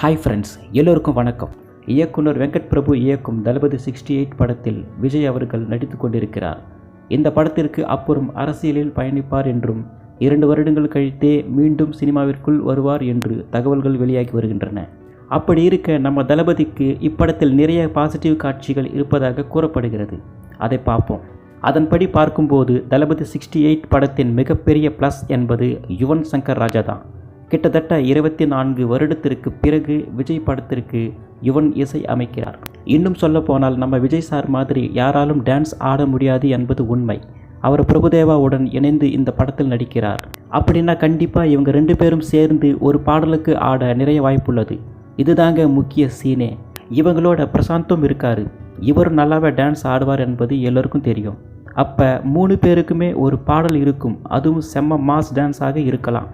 Hi friends எல்லோருக்கும் வணக்கம். இயக்குனர் வெங்கட் பிரபு இயக்கும் தளபதி சிக்ஸ்டி எயிட் படத்தில் விஜய் அவர்கள் நடித்து கொண்டிருக்கிறார். இந்த படத்திற்கு அப்புறம் அரசியலில் பயணிப்பார் என்றும் இரண்டு வருடங்கள் கழித்தே மீண்டும் சினிமாவிற்குள் வருவார் என்று தகவல்கள் வெளியாகி வருகின்றன. அப்படி இருக்க நம்ம தளபதிக்கு இப்படத்தில் நிறைய பாசிட்டிவ் காட்சிகள் இருப்பதாக கூறப்படுகிறது. அதை பார்ப்போம். அதன்படி பார்க்கும்போது தளபதி சிக்ஸ்டி எயிட் படத்தின் மிகப்பெரிய ப்ளஸ் என்பது யுவன் சங்கர் ராஜா தான். கிட்டத்தட்ட இருபத்தி நான்கு வருடத்திற்கு பிறகு விஜய் படத்திற்கு யுவன் இசை அமைக்கிறார். இன்னும் சொல்ல போனால் நம்ம விஜய் சார் மாதிரி யாராலும் டான்ஸ் ஆட முடியாது என்பது உண்மை. அவர் பிரபுதேவாவுடன் இணைந்து இந்த படத்தில் நடிக்கிறார். அப்படின்னா கண்டிப்பாக இவங்க ரெண்டு பேரும் சேர்ந்து ஒரு பாடலுக்கு ஆட நிறைய வாய்ப்புள்ளது. இதுதாங்க முக்கிய சீனே இவங்களோட பிரசாந்தும் இருக்காரு. இவர் நல்லாவே டான்ஸ் ஆடுவார் என்பது எல்லோருக்கும் தெரியும். அப்போ மூணு பேருக்குமே ஒரு பாடல் இருக்கும். அதுவும் செம்ம மாஸ் டான்ஸாக இருக்கலாம்.